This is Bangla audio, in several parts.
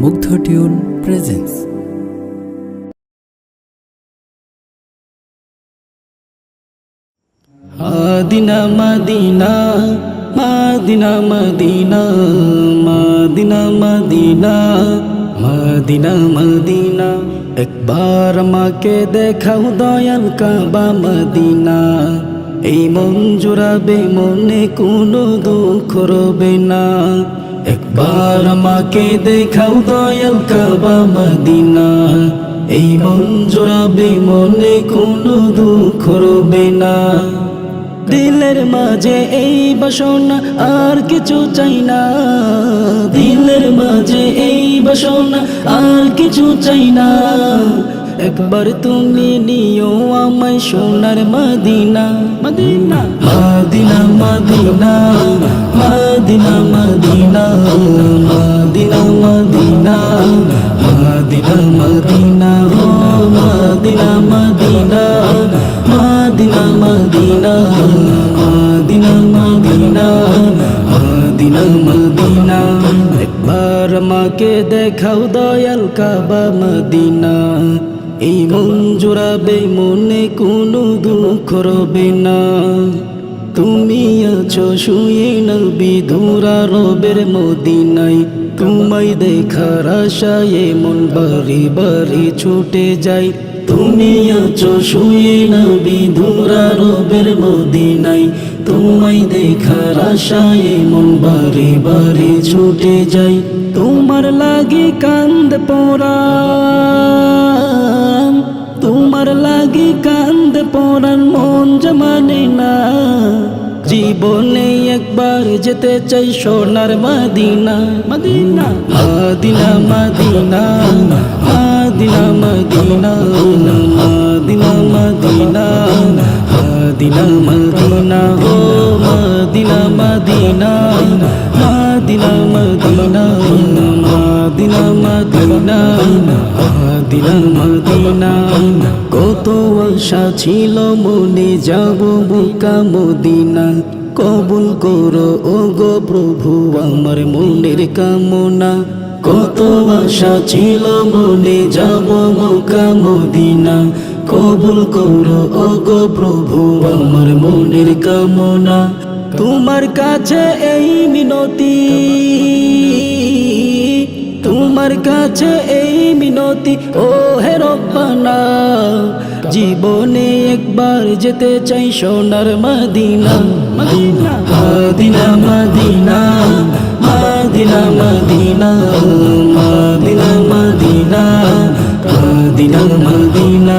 মুগ্ধ tune presence Adina Medina, Medina Medina Medina, Medina Medina Medina. একবার মাকে দেখাও দয়াল কাবা, মদিনা। এই মন জোড়াবে, মনে কোনো দুঃখ রবে না। একবার আমাকে দেখাও দয়াল কাবা মদিনা। এই মন জোড়াবে মনে কোনো দুঃখ রবে না। দিলের মাঝে এই বাসনা আর কিছু চাই না। দিলের মাঝে এই বাসনা আর কিছু চাই না। একবার তুমি নিও আমায় সোনার Medina. Medina. Medina Medina Medina. আমাকে দেখাও দয়াল কাবা মদিনা। এই মন জোড়াবে মনে কোনো দুঃখ রবে না। তুমি আছো শুয়ে নবী ধুরা রবের মদিনাই তোমায় দেখার আশায় মন বাড়ি বাড়ি ছুটে যাই। তুমি আছো শুয়ে নবী রবের মদিনাই তোমায় দেখার আশায় মন বারে বাড়ি ছুটে যাই তোমার লাগে কান্দ পড়া তোমার লাগি কান্দ পরান মন জমানে না জীবনে একবার যেতে চাই সোনার Medina Medina Medina Medina Medina Medina Medina Medina Medina Medina Medina Medina Medina Medina Medina Medina Medina Medina. কত আশা ছিল মনে যাব বুকা মদিনা। কবুল করো ও গো প্রভু, আমার মনের কামনা। কত আশা ছিল মনে যাব বুকা মদিনা। কবুল করো ও গো প্রভু, আমার মনের কামনা। তোমার কাছে এই মিনতি তোমার কাছে এই মিনতি ও হে রব্বানা জীবনে একবার যেতে চাই সোনার Medina Medina Medina Medina Medina Medina Medina Medina Medina Medina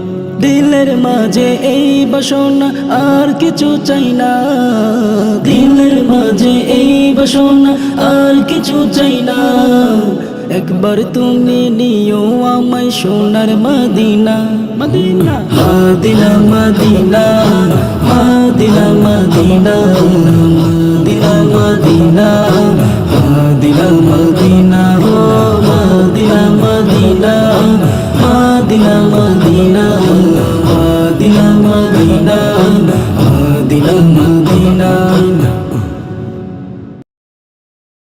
দিলের মাঝে এই বাসনা আর কিছু চাই না। দিলের মাঝে এই বাসনা আর কিছু চাই না। একবার তুমি নিও আমায় সোনার Medina. Medina. Medina Medina Medina. Medina Medina Allah